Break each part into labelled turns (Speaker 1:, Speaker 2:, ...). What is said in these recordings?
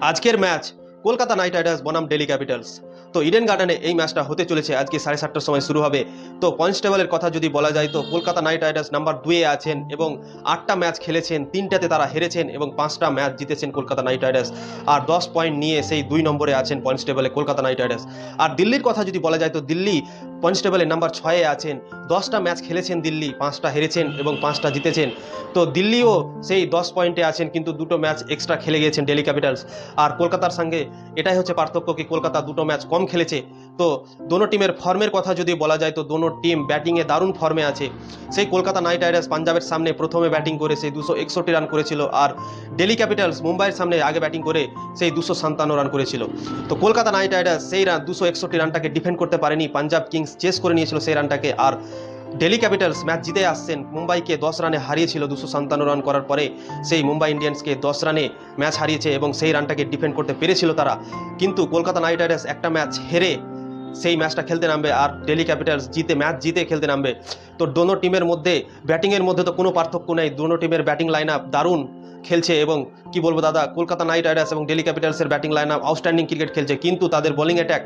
Speaker 1: আজকের match Kolkata Knight Riders বনাম Delhi Capitals. তো ইডেন গার্ডেনে এই ম্যাচটা হতে চলেছে, আজকে সাড়ে সাতটার সময় শুরু হবে। তো পয়েন্টস টেবলের কথা যদি বলা যায়, তো কলকাতা নাইট রাইডার্স নাম্বার দুয়ে আছেন এবং আটটা ম্যাচ খেলেছেন, তিনটাতে তারা হেরেছেন এবং পাঁচটা ম্যাচ জিতেছেন কলকাতা নাইট রাইডার্স। আর দশ পয়েন্ট নিয়ে সেই দুই নম্বরে আছেন পয়েন্টস টেবলে কলকাতা নাইট রাইডার্স। আর দিল্লির কথা যদি বলা যায়, তো দিল্লি পয়েন্টস টেবলে নাম্বার ছয়ে আছেন, দশটা ম্যাচ খেলেছেন দিল্লি, পাঁচটা হেরেছেন এবং পাঁচটা জিতেছেন। তো দিল্লিও সেই দশ পয়েন্টে আছেন, কিন্তু দুটো ম্যাচ এক্সট্রা খেলে গিয়েছেন ডেলি ক্যাপিটালস। আর কলকাতার সঙ্গে এটাই হচ্ছে পার্থক্য কি কলকাতা দুটো ম্যাচ কম খেলেছে। তো দোনো টিমের ফর্মের কথা যদি বলা যায়, তো দোনো টিম ব্যাটিংয়ে দারুণ ফর্মে আছে। সেই কলকাতা নাইট রাইডার্স পাঞ্জাবের সামনে প্রথমে ব্যাটিং করে সেই দুশো একষট্টি রান করেছিল, আর ডেলি ক্যাপিটালস মুম্বাইয়ের সামনে আগে ব্যাটিং করে সেই দুশো সান্তান্ন রান করেছিল। তো কলকাতা নাইট রাইডার্স সেই রান দুশো একষট্টি রানটাকে ডিফেন্ড করতে পারেনি, পাঞ্জাব কিংস চেস করে নিয়েছিল সেই রানটাকে আর ডেলি ক্যাপিটালস ম্যাচ জিতে আসছেন মুম্বাইকে দশ রানে হারিয়েছিল দুশো সান্তান্ন রান করার পরে। সেই মুম্বাই ইন্ডিয়ান্সকে দশ রানে ম্যাচ হারিয়েছে এবং সেই রানটাকে ডিফেন্ড করতে পেরেছিল তারা। কিন্তু কলকাতা নাইট রাইডার্স একটা ম্যাচ হেরে সেই ম্যাচটা খেলতে নামবে আর ডেলি ক্যাপিটালস জিতে ম্যাচ জিতে খেলতে নামবে। তো দোনো টিমের মধ্যে ব্যাটিংয়ের মধ্যে তো কোনো পার্থক্য নেই। দোনো টিমের ব্যাটিং লাইন আপ দারুণ খেলছে এবং কি বলব দাদা, কলকাতা নাইট রাইডার্স এবং Delhi ক্যাপিটালসের batting line up outstanding cricket খেলছে। কিন্তু তাদের বোলিং অ্যাটাক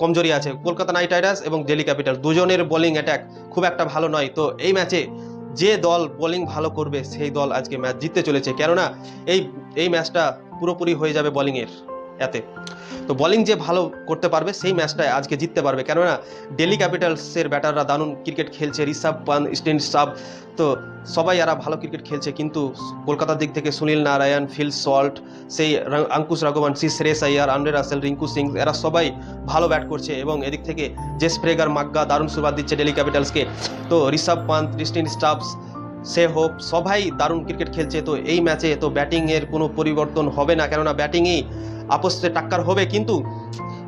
Speaker 1: কমজোরি আছে। কলকাতা নাইট রাইডার্স এবং ডেলি ক্যাপিটাল দুজনের বোলিং অ্যাটাক খুব একটা ভালো নয়। তো এই ম্যাচে যে দল বোলিং ভালো করবে সেই দল আজকে ম্যাচ জিততে চলেছে। কেননা এই এই ম্যাচটা পুরোপুরি হয়ে যাবে বোলিংয়ের এতে। তো বোলিং যে ভালো করতে পারবে, সেই ম্যাচটায় আজকে জিততে পারবে। কেননা ডেলি ক্যাপিটালসের ব্যাটাররা দারুণ ক্রিকেট খেলছে, ঋষভ পান স্টিন সাব, তো সবাই এরা ভালো ক্রিকেট খেলছে। কিন্তু কলকাতার দিক থেকে সুনীল নারায়ণ, ফিল সল্ট, সেই আঙ্কুশ রাঘবংশী শ্রেয়স আইয়ার আন্দ্রে রাসেল, রিঙ্কু সিং, এরা সবাই ভালো ব্যাট করছে। এবং এদিক থেকে জেস ফ্রেগার, মাগ্গা দারুণ সুবাদ দিচ্ছে ডেলি ক্যাপিটালসকে তো Rishabh Pant Tristan Stubbs Shai Hope সবাই দারুণ ক্রিকেট খেলছে, তো এই ম্যাচে তো ব্যাটিংয়ের কোনো পরিবর্তন হবে না, কেননা ব্যাটিংয়েই আপসে টাক্কার হবে, কিন্তু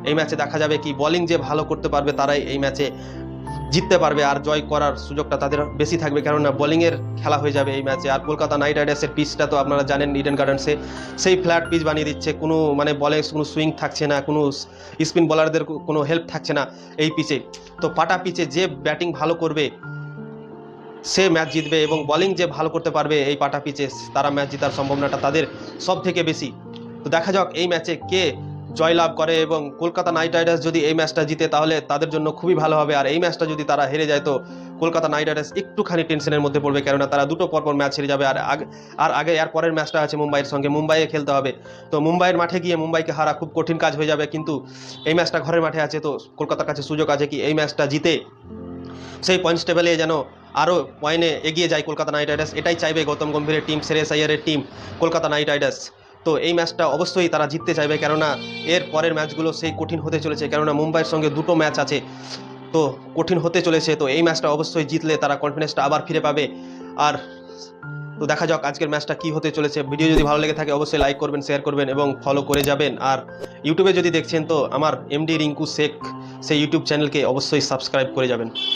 Speaker 1: এই ম্যাচে দেখা যাবে কি বোলিং যে ভালো করতে পারবে, তারাই এই ম্যাচে জিততে পারবে, আর জয় করার সুযোগটা তাদের বেশি থাকবে, কেননা বোলিংয়ের খেলা হয়ে যাবে এই ম্যাচে আর কলকাতা নাইট রাইডার্সের পিচটা তো আপনারা জানেন ইডেন গার্ডেন্সে সেই ফ্ল্যাট পিচ বানিয়ে দিচ্ছে, কোনো মানে বলে কোনো সুইং থাকছে না, কোনো স্পিন বোলারদের কোনো হেল্প থাকছে না এই পিচে তো পাটা পিচে যে ব্যাটিং ভালো করবে সে ম্যাচ জিতবে এবং বোলিং যে ভালো করতে পারবে এই পাটা পিচে, তারা ম্যাচ জেতার সম্ভাবনাটা তাদের সব থেকে বেশি। তো দেখা যাক এই ম্যাচে কে জয়লাভ করে এবং কলকাতা নাইট রাইডার্স যদি এই ম্যাচটা জিতে, তাহলে তাদের জন্য খুবই ভালো হবে। আর এই ম্যাচটা যদি তারা হেরে যায়, তো কলকাতা নাইট রাইডার্স একটুখানি টেনশনের মধ্যে পড়বে, কেননা তারা দুটো পরপর ম্যাচ হেরে যাবে। আর আগে আর আগে এর পরের ম্যাচটা আছে মুম্বাইয়ের সঙ্গে। মুম্বাইয়ে খেলতে হবে। তো মুম্বাইয়ের মাঠে গিয়ে মুম্বাইকে হারা খুব কঠিন কাজ হয়ে যাবে, কিন্তু এই ম্যাচটা ঘরের মাঠে আছে, তো কলকাতার কাছে সুযোগ আছে কি এই ম্যাচটা জিতে সেই পয়েন্টস টেবিলে যেন আরও পয়েন্টে এগিয়ে যায় কলকাতা নাইট রাইডার্স। এটাই চাইবে গৌতম গম্ভীরের টিম শ্রেয়স আইয়ারের টিম, কলকাতা নাইট রাইডার্স। তো এই ম্যাচটা অবশ্যই তারা জিততে চাইবে, কেননা এর পরের ম্যাচগুলো সেই কঠিন হতে চলেছে, কেননা মুম্বাইয়ের সঙ্গে দুটো ম্যাচ আছে। তো কঠিন হতে চলেছে, তো এই ম্যাচটা অবশ্যই জিতলে তারা কনফিডেন্সটা আবার ফিরে পাবে। আর তো দেখা যাক আজকের ম্যাচটা কি হতে চলেছে। ভিডিও যদি ভালো লেগে থাকে, অবশ্যই লাইক করবেন শেয়ার করবেন এবং ফলো করে যাবেন। আর ইউটিউবে যদি দেখছেন, তো আমার এমডি রিঙ্কু শেখ, সেই ইউটিউব চ্যানেলকে অবশ্যই সাবস্ক্রাইব করে যাবেন।